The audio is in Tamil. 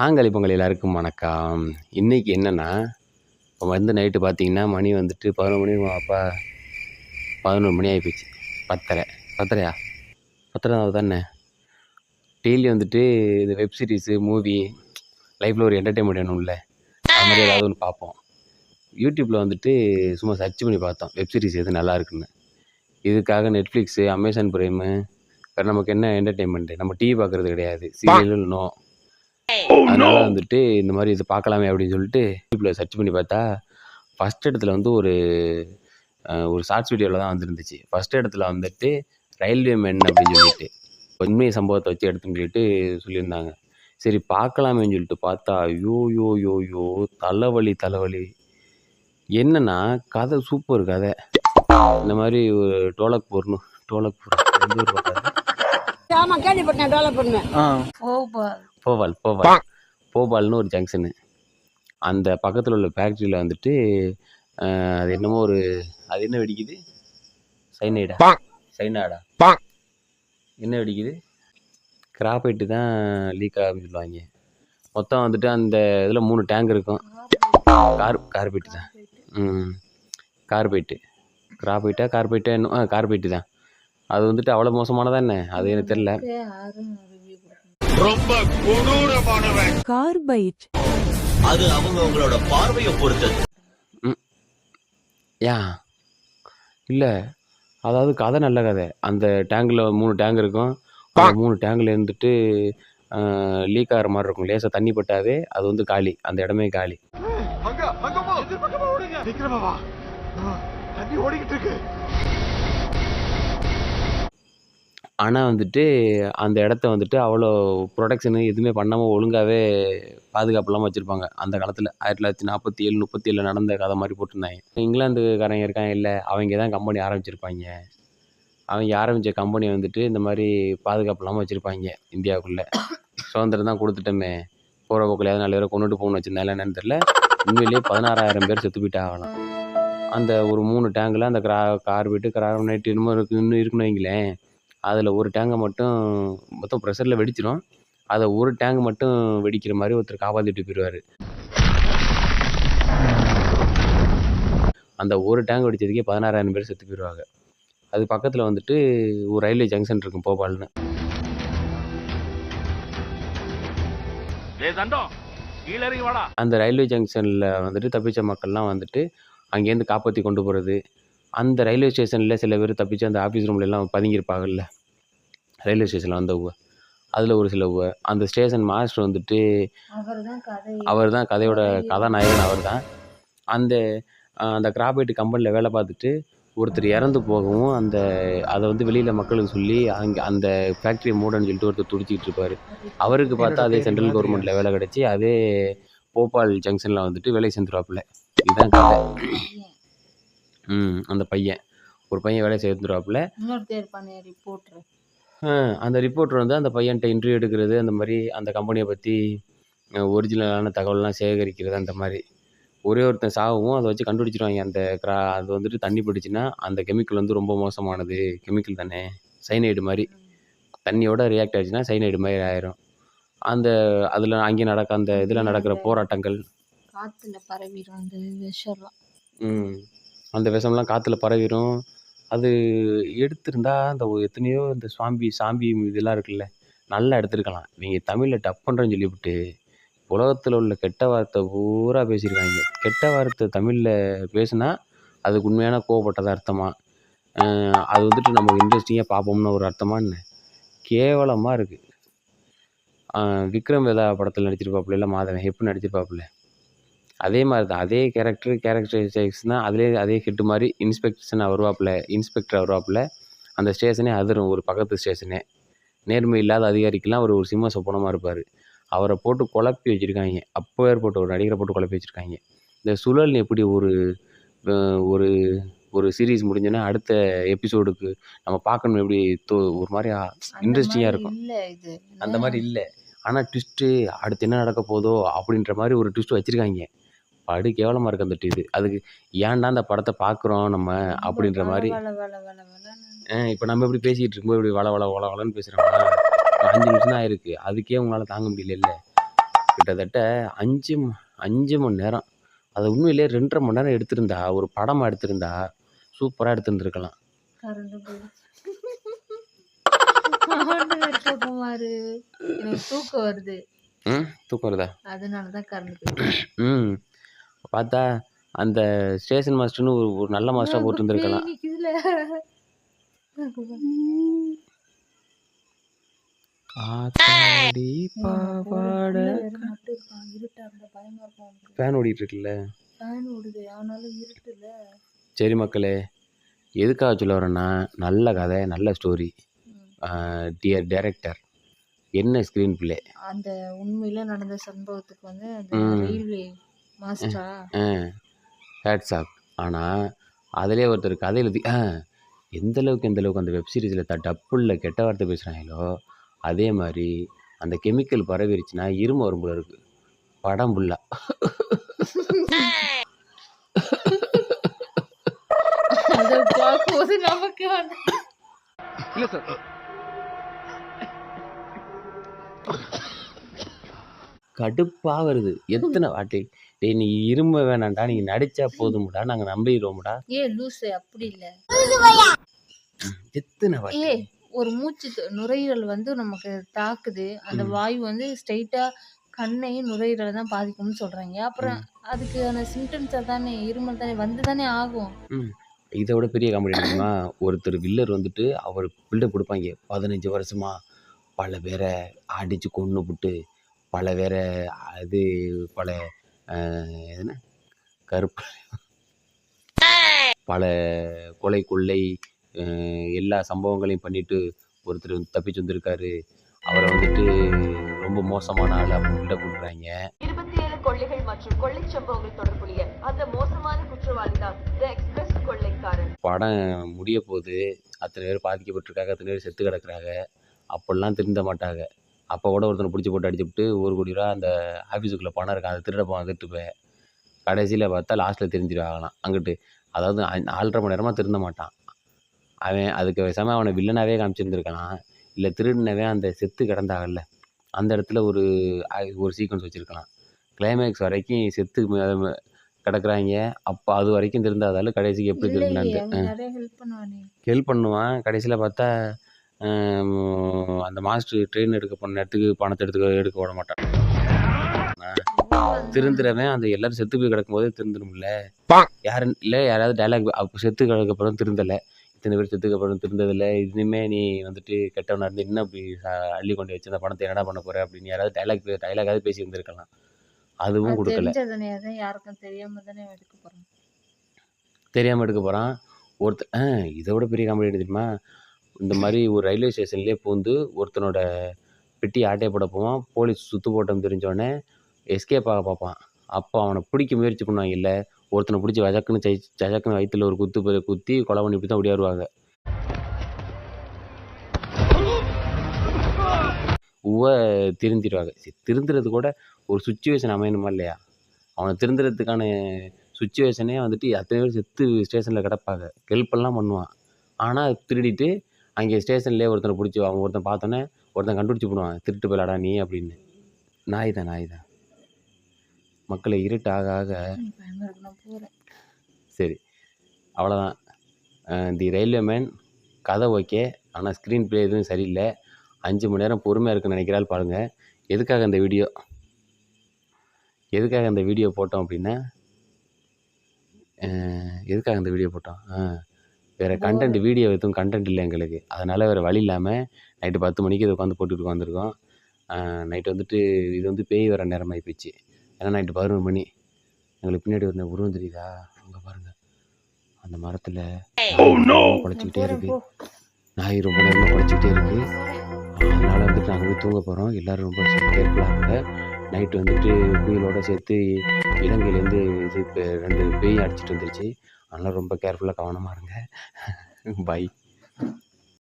ஆங்காளி பொங்கல் எல்லாருக்கும் வணக்கம். இன்றைக்கி என்னென்னா இப்போ வந்து நைட்டு பார்த்தீங்கன்னா மணி வந்துட்டு பதினொரு மணி அப்பா பதினொரு மணி ஆகிப்போச்சு பத்தரை. பத்தரையா? பத்தரை ஆகுது தானே? டெய்லி வந்துட்டு இந்த வெப் சீரிஸு மூவி லைஃப்பில் ஒரு என்டர்டெயின்மெண்ட் வேணும்ல. அது மாதிரி ஏதாவது ஒன்று பார்ப்போம் யூடியூப்பில் வந்துட்டு சும்மா சர்ச் பண்ணி பார்த்தோம் வெப் சீரிஸ் எது நல்லா இருக்குன்னு. இதுக்காக நெட்ஃப்ளிக்ஸு அமேசான் ப்ரைமு வேறு நமக்கு என்ன என்டர்டெயின்மெண்ட்டு நம்ம டிவி பார்க்குறது கிடையாது. சீரியலும் நோ அதனால வந்துட்டு இந்த மாதிரி இது பார்க்கலாமே அப்படின்னு சொல்லிட்டு யூடியூப்பில் சர்ச் பண்ணி பார்த்தா ஃபஸ்ட் இடத்துல வந்து ஒரு ஒரு ஷார்ட்ஸ் வீடியோவில் தான் வந்துருந்துச்சு. ஃபஸ்ட் இடத்துல வந்துட்டு ரயில்வே மேன் அப்படின்னு சொல்லிட்டு உண்மை சம்பவத்தை வச்சு எடுத்துன்னு சொல்லிட்டு சொல்லியிருந்தாங்க. சரி பார்க்கலாமேன்னு சொல்லிட்டு பார்த்தா ஐயோ யோ யோ யோ தலைவலி தலைவலி. என்னன்னா கதை சூப்பர் கதை. இந்த மாதிரி ஒரு ஆமா கேள்விப்பட்டேன் டெவலப் பண்ணேன் போபால் போபால் போபால்னு ஒரு ஜங்ஷனு அந்த பக்கத்தில் உள்ள ஃபேக்ட்ரியில் வந்துட்டு அது என்னமோ ஒரு அது என்ன வெடிக்குது? சைனைடா சைனாடா என்ன வெடிக்குது? கிராஃபைட்டு தான் லீக் ஆகுன்னு சொல்லுவாங்க. மொத்தம் வந்துட்டு அந்த இதில் மூணு டேங்க் இருக்கும். கார் கார்பெட்டு தான். ம். கார்பெட்டு கிராஃபைட்டா கார்பெட்டா இன்னும் ஆ கார்பெட்டு தான். அது வந்துட்டு அவ்வளோ மோசமானதா என்ன? அது எனக்கு தெரில கார்பைட் அது அவங்க உங்களோட பார்வையை பொறுத்தது. ஏன் இல்லை அதாவது கதை நல்ல கதை. அந்த டேங்கில் மூணு டேங்க் இருக்கும். அந்த மூணு டேங்கில் இருந்துட்டு லீக் ஆகிற மாதிரி இருக்கும். லேசாக தண்ணி பட்டாவே அது வந்து காலி. அந்த இடமே காலி. தண்ணி ஓடிக்கிட்டு இருக்கு. ஆனால் வந்துட்டு அந்த இடத்த வந்துட்டு அவ்வளோ ப்ரொடக்ஷனு எதுவுமே பண்ணாமல் ஒழுங்காகவே பாதுகாப்பு இல்லாமல் வச்சுருப்பாங்க. அந்த காலத்தில் ஆயிரத்தி தொள்ளாயிரத்தி நாற்பத்தி ஏழு முப்பத்தி ஏழில் நடந்த கதை மாதிரி போட்டிருந்தாங்க. இங்கிலாந்துக்காரங்க இருக்காங்க இல்லை அவங்க தான் கம்பெனி ஆரம்பிச்சிருப்பாங்க. அவங்க ஆரம்பித்த கம்பெனி வந்துட்டு இந்த மாதிரி பாதுகாப்பு இல்லாமல் வச்சுருப்பாங்க இந்தியாவுக்குள்ளே. சுதந்திரம் தான் கொடுத்துட்டோமே. போகிற போக்கில் நாலு பேரை கொண்டுட்டு போகணும்னு வச்சுருந்தாலும் என்னென்னு தெரில உண்மையிலேயே பதினாறாயிரம் பேர் செத்து போயிட்டாகலாம் அந்த ஒரு மூணு டேங்கில் அந்த கிரா கார்பெட்டு நைட்டு இன்னும் இருக்கு இன்னும் இருக்குன்னு வைங்களேன். அதில் ஒரு டேங்கை மட்டும் மொத்தம் ப்ரெஷரில் வெடிச்சிடும். அதை ஒரு டேங்க் மட்டும் வெடிக்கிற மாதிரி ஒருத்தர் காப்பாற்றிட்டு போயிடுவார் அந்த ஒரு டேங்க் வெடிச்சதுக்கே பதினாறாயிரம் பேர் செத்து போயிடுவாங்க அது பக்கத்தில் வந்துட்டு ஒரு ரயில்வே ஜங்ஷன் இருக்கும் போபால்னு. அந்த ரயில்வே ஜங்ஷனில் வந்துட்டு தப்பிச்ச மக்கள்லாம் வந்துட்டு அங்கேருந்து காப்பாற்றி கொண்டு போகிறது அந்த ரயில்வே ஸ்டேஷனில் சில பேர் தப்பிச்சு அந்த ஆஃபீஸ் ரூம்ல எல்லாம் பதுங்கியிருப்பாங்கல்ல. ரயில்வே ஸ்டேஷனில் வந்தவங்க அதில் ஒரு சிலவங்க அந்த ஸ்டேஷன் மாஸ்டர் வந்துட்டு அவர் தான் கதையோட கதாநாயகன் அவர் தான் அந்த அந்த கிராபைட் கம்பெனியில் வேலை பார்த்துட்டு ஒருத்தர் இறந்து போகவும் அந்த அதை வந்து வெளியில் மக்களுக்கு சொல்லி அங்கே அந்த ஃபேக்ட்ரியை மூடன்னு சொல்லிட்டு ஒருத்தர் துடிச்சிக்கிட்டு இருப்பார். அவருக்கு பார்த்தா அதே சென்ட்ரல் கவர்மெண்ட்டில் வேலை கிடச்சி அதே போபால் ஜங்ஷனில் வந்துட்டு வேலை செஞ்சுருவாப்புல. இதுதான் கதை. ம் அந்த பையன். ஒரு பையன் வேலை சேர்ந்துருவாப்புல இன்னொருத்தர் ரிப்போர்ட்ரு அந்த ரிப்போர்ட்டர் வந்து அந்த பையன்கிட்ட இன்டர்வியூ எடுக்கிறது அந்த மாதிரி அந்த கம்பெனியை பற்றி ஒரிஜினலான தகவல்லாம் சேகரிக்கிறது அந்த மாதிரி. ஒரே ஒருத்தன் சாகவும் அதை வச்சு கண்டுபிடிச்சிருவாங்க. அந்த கிரா அது வந்துட்டு தண்ணி பட்டுச்சுன்னா அந்த கெமிக்கல் வந்து ரொம்ப மோசமானது. கெமிக்கல் தானே. சைனைடு மாதிரி. தண்ணியோட ரியாக்ட் ஆச்சுன்னா சைனைடு மாதிரி ஆயிரும். அந்த அதில் அங்கே நடக்க அந்த இதில் நடக்கிற போராட்டங்கள். காத்துல பரவிடும் அந்த விஷம்லாம். ம். அந்த விஷம்லாம் காற்றுல பரவிடும் அது எடுத்திருந்தா அந்த எத்தனையோ இந்த சாம்பி சாம்பி இதெல்லாம் இருக்குல்ல நல்லா எடுத்திருக்கலாம். இவங்க தமிழில் டப் பண்ணுறேன்னு சொல்லிவிட்டு உலகத்தில் உள்ள கெட்ட வார்த்தை பூரா பேசியிருக்காங்க கெட்ட வார்த்தை தமிழில் பேசுனா அதுக்கு உண்மையான கோவப்பட்டது அர்த்தமா? அது வந்துட்டு நம்ம இன்ட்ரெஸ்டிங்காக பார்ப்போம்னு ஒரு அர்த்தமா என்ன? கேவலமாக இருக்குது விக்ரம் வேதா படத்தில் நடிச்சிருப்பாப்புல இல்லை மாதவன் எப்படி நடிச்சிருப்பாப்புல? அதே மாதிரி தான். அதே கேரக்டர் கேரக்டரைசேஷன் தான் அதிலே அதே ஹிட்டு மாதிரி இன்ஸ்பெக்ஷன் வருவாப்புல இன்ஸ்பெக்டர் வருவாப்புல. அந்த ஸ்டேஷனே அதிரும். ஒரு பக்கத்து ஸ்டேஷனே நேர்மை இல்லாத அதிகாரிக்கெல்லாம் அவர் ஒரு சிம்ம சொப்பனமாக இருப்பார். அவரை போட்டு குழப்பி வச்சுருக்காங்க. அப்போ ஏற்பட்ட ஒரு நடிகரை போட்டு குழப்பி வச்சுருக்காங்க. இந்த சுழல் எப்படி ஒரு ஒரு ஒரு சீரீஸ் முடிஞ்சோன்னா அடுத்த எபிசோடுக்கு நம்ம பார்க்கணும் எப்படி தோ ஒரு மாதிரி இன்ட்ரெஸ்டிங்காக இருக்கும். அந்த மாதிரி இல்லை. ஆனால் ட்விஸ்ட்டு அடுத்து என்ன நடக்க போதோ அப்படின்ற மாதிரி ஒரு ட்விஸ்ட் வச்சுருக்காங்க. படு கேவலமாக இருக்கு அந்த இது அதுக்கு ஏன்டா அந்த படத்தை பார்க்குறோம் நம்ம அப்படின்ற மாதிரி. இப்போ நம்ம எப்படி பேசிகிட்டு இருக்கும்போது இப்படி வள வள வள வளன்னு பேசுகிறோம்னா அஞ்சு நிமிஷம் தான் ஆயிருக்கு அதுக்கே உங்களால் தாங்க முடியல கிட்டத்தட்ட அஞ்சு அஞ்சு மணி நேரம். அதை உண்மையிலேயே ரெண்டரை மணி நேரம் எடுத்திருந்தா ஒரு படமாக எடுத்திருந்தா சூப்பராக எடுத்திருந்துருக்கலாம். தூக்கம் வருது. ம் தூக்கம் வருதா? அதனால தான் கரண்ட் ம். பார்த்தா அந்த ஸ்டேஷன் மாஸ்டர்னு ஒரு ஒரு நல்ல மாஸ்டராக போட்டுருந்துருக்கலாம். ஆத்தாடி பாவாட ஃபேன் ஓடிட்டு இருக்குல்ல ஃபேன் ஓடுது ஆனாலும் இருட்டுல. சரி மக்களே எதுக்காக சொல்ல வரேன்னா நல்ல கதை நல்ல ஸ்டோரி. டியர் டைரக்டர் என்ன ஸ்க்ரீன் பிளே அந்த உண்மையில நடந்த சம்பவத்துக்கு வந்து அந்த. ரயில்வே மாஸ்டரா ஹேட்ஸ் ஆஃப் ஆனால் அதிலே ஒருத்தர் கதை எழுதி ஆ எந்த அளவுக்கு எந்த அளவுக்கு அந்த வெப் சீரிஸில் த டப்புள்ள கெட்ட வார்த்தை பேசுகிறாங்களோ அதே மாதிரி அந்த கெமிக்கல் பரவிருச்சுன்னா இரும வரும் போல இருக்கு. படம் ஃபுல்லா அதை பார்க்கும்போது நமக்கு வந்து இல்ல சார். கடுப்பாக வருது. எத்தனை வாட்டி டேய் நீ இரும்ப வேணாம்டா நீங்கள் நடிச்சா போதும்டா நாங்கள் நம்பிடுவோம்டா. ஏ லூசு அப்படி இல்ல. எத்தனை வாட்டி? ஏ ஒரு மூச்சு து- நுரையீரல் வந்து நமக்கு தாக்குது. அந்த வாயு வந்து ஸ்ட்ரைட்டா கண்ணையும் நுரையீரலை தான் பாதிக்கும்னு சொல்றாங்க. அப்புறம் அதுக்கான சிம்டம்ஸ் தானே இருமல் தானே வந்து தானே ஆகும். ம். இதை விட பெரிய காமெடி என்னன்னா ஒருத்தர் வில்லர் வந்துட்டு அவர் பில்டப் கொடுப்பாங்க. பதினஞ்சு வருஷமா பல பேரை அடித்து கொன்று புட்டு பல பேரை அது பல என்ன? கருப்பு. பல கொலை கொள்ளை எல்லா சம்பவங்களையும் பண்ணிட்டு ஒருத்தர் வந்து தப்பிச்சு வந்திருக்காரு. அவரை வந்துட்டு ரொம்ப மோசமான ஆள் அப்படின்னு பில்டப் கொடுக்குறாங்க இருபத்தி ஏழு கொள்ளைகள் மற்றும் கொள்ளை சம்பவங்கள் தொடர்புடைய அந்த மோசமான குற்றவாளி தான் எக்ஸ்பிரஸ் கொள்ளைக்காரன். படம் முடிய போகுது அத்தனை பேர் பாதிக்கப்பட்டிருக்காங்க அத்தனை பேர் செத்து கிடக்குறாங்க. அப்படிலாம் திருந்த மாட்டாங்க. அப்போ கூட ஒருத்தனை பிடிச்சி போட்டு அடிச்சுப்புட்டு ஒரு கோடி ரூபா அந்த ஆஃபீஸுக்குள்ளே பணம் இருக்கு அதை திருட போவான் திருட்டு போய் கடைசியில் பார்த்தா லாஸ்ட்டில் தெரிஞ்சிருவாங்களாம் அங்கிட்டு. அதாவது நாலரை மணி நேரமாக திருந்த மாட்டான். அவன் அதுக்கு பேசாமல் அவனை வில்லனாகவே காமிச்சிருந்துருக்கலாம். இல்லை திருடினவே அந்த செத்து கிடந்தாங்கல்ல அந்த இடத்துல ஒரு ஒரு சீக்வன்ஸ் வச்சுருக்கலாம். கிளைமேக்ஸ் வரைக்கும் செத்து கிடக்குறாங்க. அப்போ அது வரைக்கும் திருந்தாதால கடைசிக்கு எப்படி நிறைய ஹெல்ப் பண்ணுவானே. கடைசியில் பார்த்தா அந்த மாஸ்டர் ட்ரெயின் எடுக்க போன நேரத்துக்கு பணத்தை எடுத்துக்க எடுக்க விட மாட்டான். திருந்துறவன் அந்த எல்லாரும் செத்து போய் கிடக்கும்போதே திருந்தணும்ல. யாரு இல்லை யாராவது டைலாக் அப்போ செத்து கிடக்க அப்புறம் திருந்தலை. இத்தனை பேர் செத்துக்கு அப்புறம் திருந்ததில்லை. இனிமே நீ வந்துட்டு கெட்டவனா இருந்து இன்னும் அப்படி ச- அள்ளி கொண்டு வச்சு அந்த பணத்தை என்னடா பண்ண போற அப்படின்னு யாராவது டைலாக் டைலாகாவது பேசி இருந்திருக்கலாம் அதுவும் அது கொடுக்கல. யாருக்கும் தெரியாம தானே எடுக்க போறோம். தெரியாமல் எடுக்க போகிறான் ஒருத்தர் இதை விட பெரிய காமெடி தெரியுமா இந்த மாதிரி ஒரு ரயில்வே ஸ்டேஷன்லேயே பூந்து ஒருத்தனோட பெட்டி ஆட்டையை போட போவான். போலீஸ் சுத்து போட்டம் தெரிஞ்சோடனே எஸ்கேப் ஆக பார்ப்பான். அப்போ அவனை பிடிக்க முயற்சி பண்ணுவாங்க இல்லை ஒருத்தனை பிடிச்சி வஜக்குன்னு சை ஜஜக்குன்னு வயிற்றுல ஒரு குத்து குத்தி கொலை பண்ணி இப்படி தான் ஓடியாருவாங்க. உவ திருந்திடுவாங்க. சரி திருந்துறது கூட ஒரு சுச்சுவேஷன் அமையணுமா இல்லையா? அவனை திருந்துறதுக்கான சுச்சுவேஷனே வந்துட்டு அத்தனை பேர் செத்து ஸ்டேஷனில் கிடப்பாங்க. ஹெல்ப்பெல்லாம் பண்ணுவான். ஆனால் திருடிட்டு அங்கே ஸ்டேஷன்லேயே ஒருத்தனை பிடிச்சி அவங்க ஒருத்தன் பார்த்தோன்னே ஒருத்தன் கண்டுபிடிச்சி போடுவான் திருட்டு போயிலாடா நீ அப்படின்னு. நாய் தான் நாய் தான். மக்களை இருட்டு ஆக ஆக சரி. அவ்வளோதான் தி ரயில்வே மேன் கதை ஓகே. ஆனால் ஸ்க்ரீன் ப்ளே எதுவும் சரியில்லை. அஞ்சு மணி நேரம் பொறுமையாக இருக்குன்னு நினைக்கிறாள் பாருங்கள் எதுக்காக இந்த வீடியோ எதுக்காக இந்த வீடியோ போட்டோம் அப்படின்னா எதுக்காக இந்த வீடியோ போட்டோம்? ஆ வேறு கண்டென்ட் வீடியோ எதுவும் கண்டென்ட் இல்லை எங்களுக்கு. அதனால் வேறு வழி இல்லாமல் நைட்டு பத்து மணிக்கு இதை உட்காந்து போட்டுட்டு உட்காந்துருக்கோம் நைட்டு வந்துட்டு இது வந்து பேய் வர நேரமாகி போச்சு. ஏன்னா நைட்டு பதினொரு மணி. எங்களுக்கு பின்னாடி ஒரு உருவம் தெரியுதா? அங்கே பாருங்கள் அந்த மரத்தில் குழச்சிக்கிட்டே போறேன் இருக்கு. போ. நாய் ரொம்ப நேரமாக குழச்சிக்கிட்டே இருக்கு. அதனால் வந்துட்டு நாங்கள் போய் தூங்க போகிறோம் எல்லோரும் ரொம்ப கேர்ஃபுல்லாக நைட்டு வந்துட்டு புயலோட சேர்த்து இலங்கையிலேருந்து இது இப்போ ரெண்டு பேய் அடிச்சிட்டு வந்துருச்சு. அதனால் ரொம்ப கேர்ஃபுல்லாக கவனமாக இருங்க. பை